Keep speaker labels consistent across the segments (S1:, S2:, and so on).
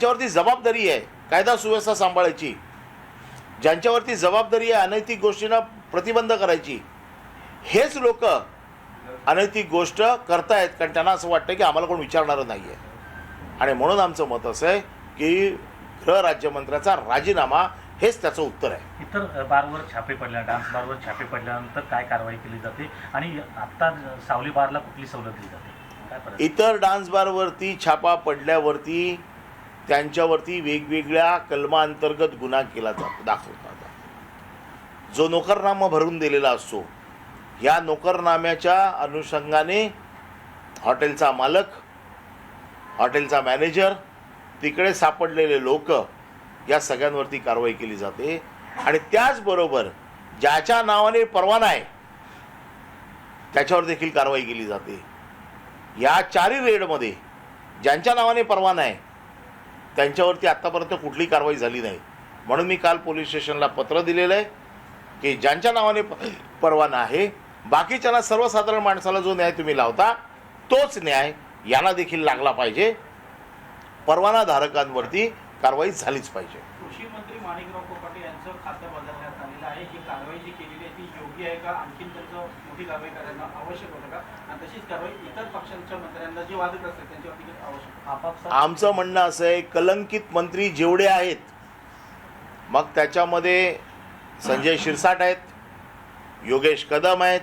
S1: ज्यांच्यावरती जबाबदारी आहे कायदा सुव्यवस्था सांभाळायची ज्यांच्यावरती जबाबदारी आहे अनैतिक गोष्टींना प्रतिबंध करायची हेच लोक अनैतिक गोष्ट करतायत कारण त्यांना असं वाटतं की आम्हाला कोण विचारणारं नाही आहे आणि म्हणून आमचं मत असं आहे की गृह राज्यमंत्र्याचा राजीनामा हेच त्याचं उत्तर आहे.
S2: इतर बारवर छापे पडल्या डान्स बारवर छापे पडल्यानंतर काय कारवाई केली जाते? आणि आत्ता सावली बारला कुठली सवलत दिली जाते?
S1: इतर डान्स बारवरती छापा पडल्यावरती त्यांच्यावरती वेगवेगळ्या कलमांतर्गत गुन्हा केला जातो दाखवला जातो जो नोकरनामा भरून दिलेला असतो या नोकरनाम्याच्या अनुषंगाने हॉटेलचा मालक हॉटेलचा मॅनेजर तिकडे सापडलेले लोक या सगळ्यांवरती कारवाई केली जाते. आणि त्याचबरोबर ज्याच्या नावाने परवाना आहे त्याच्यावर देखील कारवाई केली जाते. या चारी रेडमध्ये ज्यांच्या नावाने परवाना आहे त्यांच्यावरती आत्तापर्यंत कुठलीही कारवाई झाली नाही. म्हणून मी काल पोलीस स्टेशनला पत्र दिलेलं आहे की ज्यांच्या नावाने परवाना आहे बाकीच्यांना सर्वसाधारण माणसाला जो न्याय तुम्ही लावता तोच न्याय यांना देखील लागला पाहिजे. परवाना धारकांवरती कारवाई झालीच पाहिजे.
S3: कृषी मंत्री माणिकराव कोकाटे यांचं खातं बदलण्यात आलेलं आहे. ही कारवाई जी केलेली आहे ती योग्य आहे का? आणखी त्यांचं मोठी कारवाई करायला आवश्यक होतं का? आणि तशीच कारवाई इतर पक्षांच्या मंत्र्यांना जे वादक असतात त्यांच्यावरती आवश्यक
S1: आमचं म्हणणं असं आहे कलंकित मंत्री जेवढे आहेत मग त्याच्यामध्ये संजय शिरसाट आहेत योगेश कदम आहेत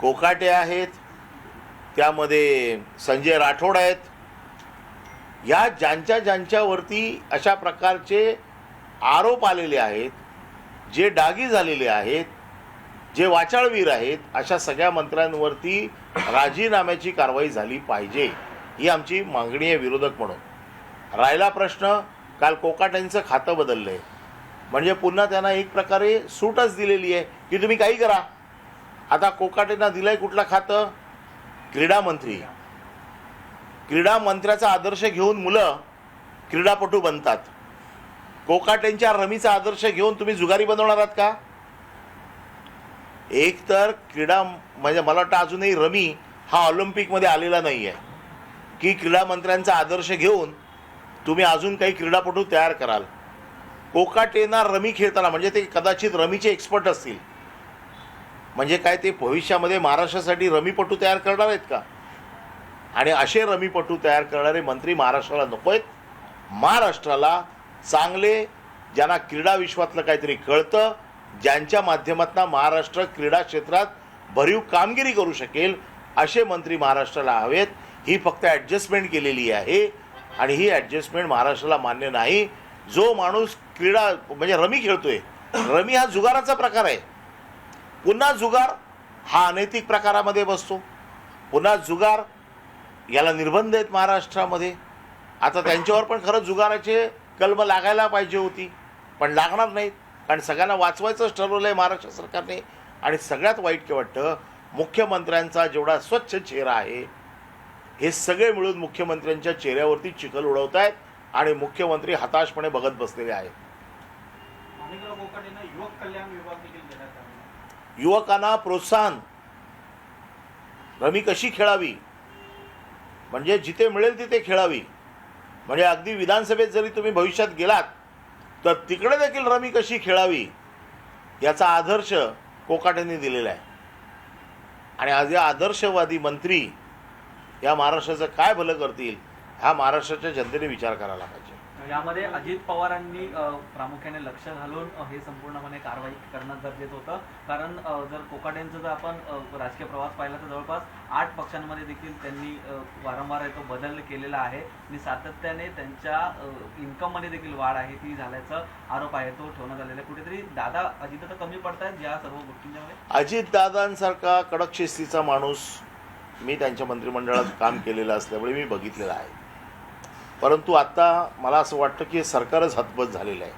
S1: कोकाटे आहेत त्यामध्ये संजय राठोड आहेत या ज्यांच्या ज्यांच्यावरती अशा प्रकारचे आरोप आलेले आहेत जे डागी झालेले आहेत जे वाचाळवीर आहेत अशा सगळ्या मंत्र्यांवरती राजीनाम्याची कारवाई झाली पाहिजे. ही आमची मागणी आहे विरोधक म्हणून. राहिला प्रश्न काल कोकाट्यांचं खातं बदललं आहे म्हणजे पुन्हा त्यांना एक प्रकारे सूटच दिलेली आहे की तुम्ही काही करा. आता कोकाटेंना दिलंय कुठलं खातं? क्रीडा मंत्री. क्रीडा मंत्र्याचा आदर्श घेऊन मुलं क्रीडापटू बनतात. कोकाटेंच्या रमीचा आदर्श घेऊन तुम्ही जुगारी बनवणार आहात का? एक तर क्रीडा म्हणजे मला वाटतं अजूनही रमी हा ऑलिम्पिकमध्ये आलेला नाही आहे की क्रीडा मंत्र्यांचा आदर्श घेऊन तुम्ही अजून काही क्रीडापटू तयार कराल. कोकाटेना रमी खेळताना म्हणजे ते कदाचित रमीचे एक्सपर्ट असतील. म्हणजे काय ते भविष्यामध्ये महाराष्ट्रासाठी रमीपटू तयार करणार आहेत का? आणि असे रमीपटू तयार करणारे मंत्री महाराष्ट्राला नको आहेत. महाराष्ट्राला चांगले ज्यांना क्रीडा विश्वातलं काहीतरी कळतं ज्यांच्या माध्यमातून महाराष्ट्र क्रीडा क्षेत्रात भरीव कामगिरी करू शकेल असे मंत्री महाराष्ट्राला हवेत. ही फक्त ॲडजस्टमेंट केलेली आहे आणि ही ॲडजस्टमेंट महाराष्ट्राला मान्य नाही. जो माणूस क्रीडा म्हणजे रमी खेळतोय रमी हा जुगाराचा प्रकार आहे. पुन्हा जुगार हा अनैतिक प्रकारामध्ये बसतो. पुन्हा जुगार याला निर्बंध आहेत महाराष्ट्रामध्ये. आता त्यांच्यावर पण खरं जुगाराचे कलम लागायला पाहिजे होती पण लागणार नाहीत. कारण सगळ्यांना वाचवायचंच ठरवलं आहे महाराष्ट्र सरकारने. आणि सगळ्यात वाईट काय वाटतं मुख्यमंत्र्यांचा जेवढा स्वच्छ चेहरा आहे हे सगळे मिळून मुख्यमंत्र्यांच्या चेहऱ्यावरती चिखल उडवत आहेत आणि मुख्यमंत्री हताशपणे बघत बसलेले आहेत. युवकांना प्रोत्साहन. रमी कशी खेळावी? म्हणजे जिथे मिळेल तिथे खेळावी. म्हणजे अगदी विधानसभेत जरी तुम्ही भविष्यात गेलात तर तिकडे देखील रमी कशी खेळावी याचा आदर्श कोकाटेंनी दिलेला आहे. आणि आज या आदर्शवादी मंत्री या महाराष्ट्राचं काय भलं करतील हा महाराष्ट्राच्या जनतेने विचार करायला पाहिजे.
S4: यामध्ये अजित पवारांनी प्रामुख्याने लक्ष घालून हे संपूर्णपणे कारवाई करणं गरजेचं होतं. कारण जर कोकाटेंचा जर आपण राजकीय प्रवास पाहिला तर जवळपास आठ पक्षांमध्ये देखील त्यांनी वारंवार तो बदल केलेला आहे. आणि सातत्याने त्यांच्या इन्कममध्ये देखील वाढ आहे ती झाल्याचा आरोप आहे तो ठेवण्यात आलेला आहे. कुठेतरी दादा अजित आता कमी पडतायत या सर्व गोष्टींच्यामुळे.
S1: अजितदादांसारखा कडक शिस्तीचा माणूस मी त्यांच्या मंत्रिमंडळात काम केलेलं असल्यामुळे मी बघितलेलं आहे. परंतु आत्ता मला असं वाटतं की हे सरकारच हतबत झालेलं आहे.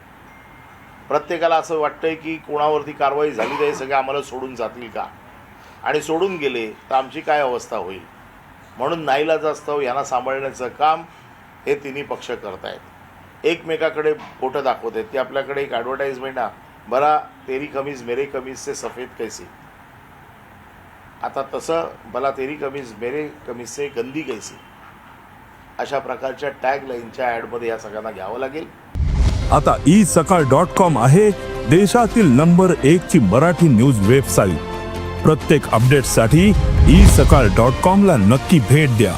S1: प्रत्येकाला असं वाटतंय की कोणावरती कारवाई झाली तर हे सगळे आम्हाला सोडून जातील का? आणि सोडून गेले तर आमची काय अवस्था होईल? म्हणून नाईलाजास्तव यांना सांभाळण्याचं काम हे तिन्ही पक्ष करत आहेत एकमेकाकडे बोटं दाखवत आहेत. ते आपल्याकडे एक ॲडव्हर्टाईजमेंट ना बरा तेरी कमीज मेरे कमीज से सफेद कैसी? आता तसं मला तेरी कमीज मेरे कमीजसे गंदी कैसी. अशा प्रकारच्या टॅग लाईनच्या ॲडमध्ये या सगळ्यांना घ्यावं लागेल.
S5: आता ई सकाळ डॉट कॉम आहे देशातील नंबर एक ची मराठी न्यूज वेबसाईट प्रत्येक अपडेटसाठी ई सकाळ डॉट कॉम ला नक्की भेट द्या.